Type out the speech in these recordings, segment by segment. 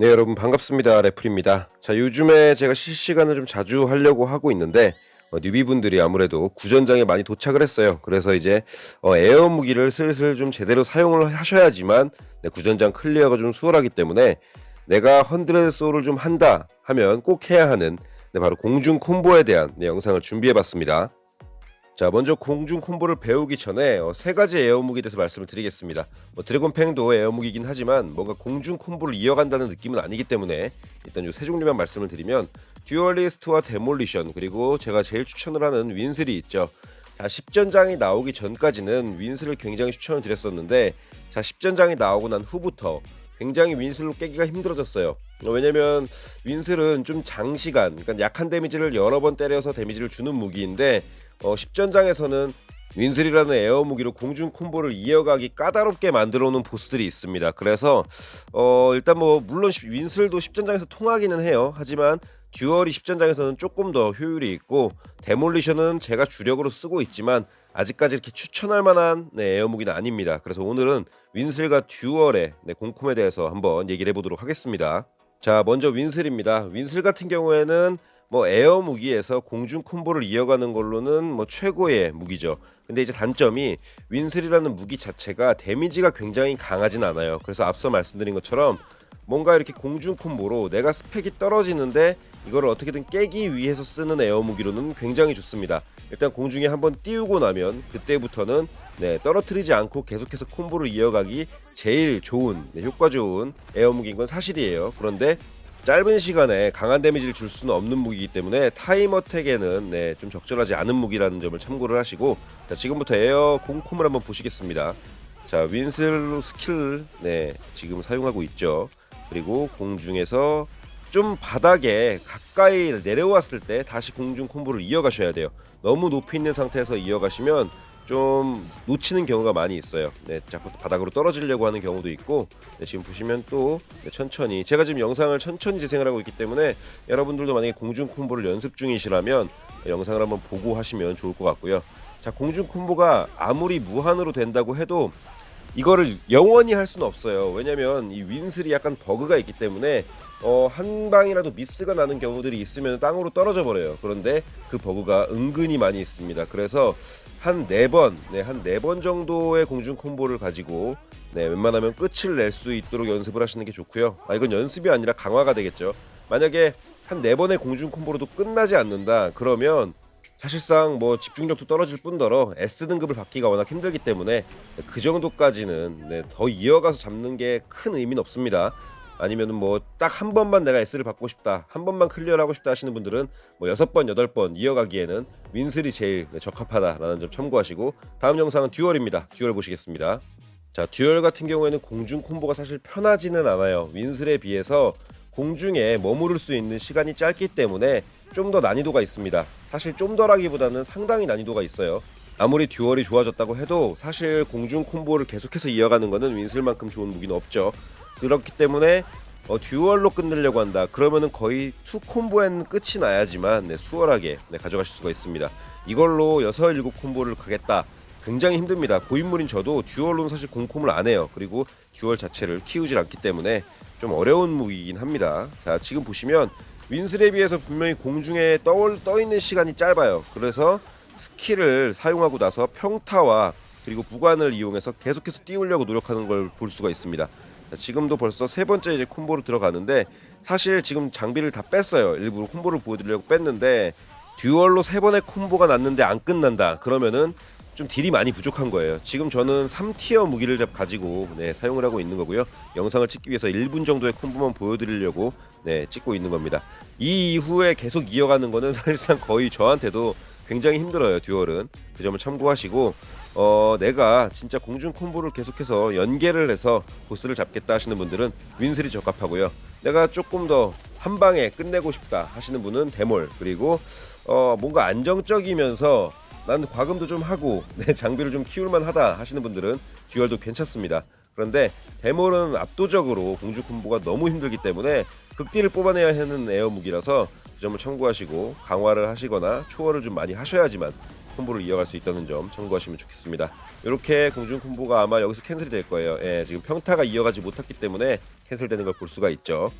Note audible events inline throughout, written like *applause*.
네, 여러분 반갑습니다. 래플입니다. 자, 요즘에 제가 실시간을 좀 자주 하려고 하고 있는데 어, 뉴비분들이 아무래도 구전장에 많이 도착을 했어요. 그래서 이제 어, 에어 무기를 슬슬 좀 제대로 사용을 하셔야지만 네, 구전장 클리어가 좀 수월하기 때문에 내가 헌드레드 소울을 좀 한다 하면 꼭 해야 하는 네, 바로 공중 콤보에 대한 네, 영상을 준비해봤습니다. 자, 먼저 공중 콤보를 배우기 전에 어, 세 가지 에어 무기에 대해서 말씀을 드리겠습니다. 뭐 드래곤팽도 에어 무기긴 하지만 뭔가 공중 콤보를 이어간다는 느낌은 아니기 때문에 일단 요 세 종류만 말씀을 드리면 듀얼리스트와 데몰리션 그리고 제가 제일 추천을 하는 윈슬이 있죠. 자, 10전장이 나오기 전까지는 윈슬을 굉장히 추천을 드렸었는데 자, 10전장이 나오고 난 후부터 굉장히 윈슬로 깨기가 힘들어졌어요. 어, 왜냐면 윈슬은 좀 장시간, 그러니까 약한 데미지를 여러 번 때려서 데미지를 주는 무기인데 어, 10전장에서는 윈슬이라는 에어 무기로 공중 콤보를 이어가기 까다롭게 만들어 놓은 보스들이 있습니다. 그래서 어, 일단 뭐 물론 십- 윈슬도 10전장에서 통하기는 해요. 하지만 듀얼이 10전장에서는 조금 더 효율이 있고 데몰리션은 제가 주력으로 쓰고 있지만 아직까지 이렇게 추천할 만한 네, 에어 무기는 아닙니다. 그래서 오늘은 윈슬과 듀얼의 네, 공콤에 대해서 한번 얘기를 해보도록 하겠습니다. 자, 먼저 윈슬입니다. 윈슬 같은 경우에는 뭐 에어 무기에서 공중 콤보를 이어가는 걸로는 뭐 최고의 무기죠. 근데 이제 단점이 윈슬이라는 무기 자체가 데미지가 굉장히 강하진 않아요. 그래서 앞서 말씀드린 것처럼 뭔가 이렇게 공중 콤보로 내가 스펙이 떨어지는데 이거를 어떻게든 깨기 위해서 쓰는 에어 무기로는 굉장히 좋습니다. 일단 공중에 한번 띄우고 나면 그때부터는 네, 떨어뜨리지 않고 계속해서 콤보를 이어가기 제일 좋은 네, 효과 좋은 에어 무기인 건 사실이에요. 그런데 짧은 시간에 강한 데미지를 줄 수는 없는 무기이기 때문에 타임 어택에는 네, 좀 적절하지 않은 무기라는 점을 참고를 하시고 자, 지금부터 에어 공콤을 한번 보시겠습니다. 자 윈슬로 스킬 네 지금 사용하고 있죠. 그리고 공중에서 좀 바닥에 가까이 내려왔을 때 다시 공중 콤보를 이어가셔야 돼요. 너무 높이 있는 상태에서 이어가시면 좀 놓치는 경우가 많이 있어요. 네, 자꾸 바닥으로 떨어지려고 하는 경우도 있고 네, 지금 보시면 또 네, 천천히 제가 지금 영상을 천천히 재생을 하고 있기 때문에 여러분들도 만약에 공중 콤보를 연습 중이시라면 영상을 한번 보고 하시면 좋을 것 같고요. 자 공중 콤보가 아무리 무한으로 된다고 해도 이거를 영원히 할 수는 없어요. 왜냐면 이 윈슬이 약간 버그가 있기 때문에 어, 한 방이라도 미스가 나는 경우들이 있으면 땅으로 떨어져 버려요. 그런데 그 버그가 은근히 많이 있습니다. 그래서 한 네 번, 네, 한 네 번 정도의 공중 콤보를 가지고 네, 웬만하면 끝을 낼 수 있도록 연습을 하시는 게 좋고요. 아, 이건 연습이 아니라 강화가 되겠죠. 만약에 한 네 번의 공중 콤보로도 끝나지 않는다. 그러면 사실상 뭐 집중력도 떨어질 뿐더러 S 등급을 받기가 워낙 힘들기 때문에 그 정도까지는 네, 더 이어가서 잡는 게 큰 의미는 없습니다. 아니면은 뭐 딱 한 번만 내가 S를 받고 싶다, 한 번만 클리어를 하고 싶다 하시는 분들은 뭐 여섯 번, 여덟 번 이어가기에는 윈슬이 제일 네, 적합하다라는 점 참고하시고 다음 영상은 듀얼입니다. 듀얼 보시겠습니다. 자, 듀얼 같은 경우에는 공중 콤보가 사실 편하지는 않아요. 윈슬에 비해서 공중에 머무를 수 있는 시간이 짧기 때문에 좀 더 난이도가 있습니다. 사실 좀 더라기보다는 상당히 난이도가 있어요. 아무리 듀얼이 좋아졌다고 해도 사실 공중 콤보를 계속해서 이어가는 것은 윈슬만큼 좋은 무기는 없죠. 그렇기 때문에 어, 듀얼로 끝내려고 한다. 그러면은 거의 투 콤보에는 끝이 나야지만 네, 수월하게 네, 가져가실 수가 있습니다. 이걸로 6, 7 콤보를 가겠다. 굉장히 힘듭니다. 고인물인 저도 듀얼로는 사실 공콤을 안 해요. 그리고 듀얼 자체를 키우질 않기 때문에 좀 어려운 무기이긴 합니다. 자, 지금 보시면 윈슬에 비해서 분명히 공중에 떠, 떠 있는 시간이 짧아요. 그래서 스킬을 사용하고 나서 평타와 그리고 부관을 이용해서 계속해서 띄우려고 노력하는 걸 볼 수가 있습니다. 자, 지금도 벌써 세 번째 이제 콤보로 들어가는데 사실 지금 장비를 다 뺐어요. 일부러 콤보를 보여드리려고 뺐는데 듀얼로 세 번의 콤보가 났는데 안 끝난다. 그러면은 좀 딜이 많이 부족한 거예요. 지금 저는 3티어 무기를 잡- 가지고 네, 사용을 하고 있는 거고요. 영상을 찍기 위해서 1분 정도의 콤보만 보여드리려고 네, 찍고 있는 겁니다. 이 이후에 계속 이어가는 거는 *laughs* 사실상 거의 저한테도 굉장히 힘들어요. 듀얼은 그 점을 참고하시고 어, 내가 진짜 공중 콤보를 계속해서 연계를 해서 보스를 잡겠다 하시는 분들은 윈슬이 적합하고요. 내가 조금 더 한 방에 끝내고 싶다 하시는 분은 데몰 그리고 어, 뭔가 안정적이면서 난 과금도 좀 하고 내 장비를 좀 키울만 하다 하시는 분들은 듀얼도 괜찮습니다. 그런데 데몰은 압도적으로 공중 콤보가 너무 힘들기 때문에 극딜을 뽑아내야 하는 에어 무기라서 그 점을 참고하시고 강화를 하시거나 초월을 좀 많이 하셔야지만 콤보를 이어갈 수 있다는 점 참고하시면 좋겠습니다. 이렇게 공중 콤보가 아마 여기서 캔슬이 될 거예요. 예, 지금 평타가 이어가지 못했기 때문에 캔슬되는 걸 볼 수가 있죠.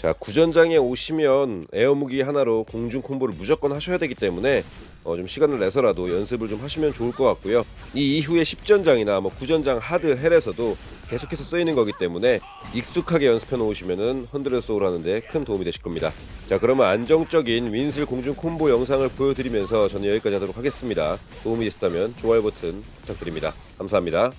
자 구전장에 오시면 에어 무기 하나로 공중 콤보를 무조건 하셔야 되기 때문에 어, 좀 시간을 내서라도 연습을 좀 하시면 좋을 것 같고요. 이 이후에 10전장이나 뭐 9전장 하드 헬에서도 계속해서 쓰이는 거기 때문에 익숙하게 연습해 놓으시면은 헌드레 소울 하는데 큰 도움이 되실 겁니다. 자 그러면 안정적인 윈슬 공중 콤보 영상을 보여드리면서 저는 여기까지 하도록 하겠습니다. 도움이 되셨다면 좋아요 버튼 부탁드립니다. 감사합니다.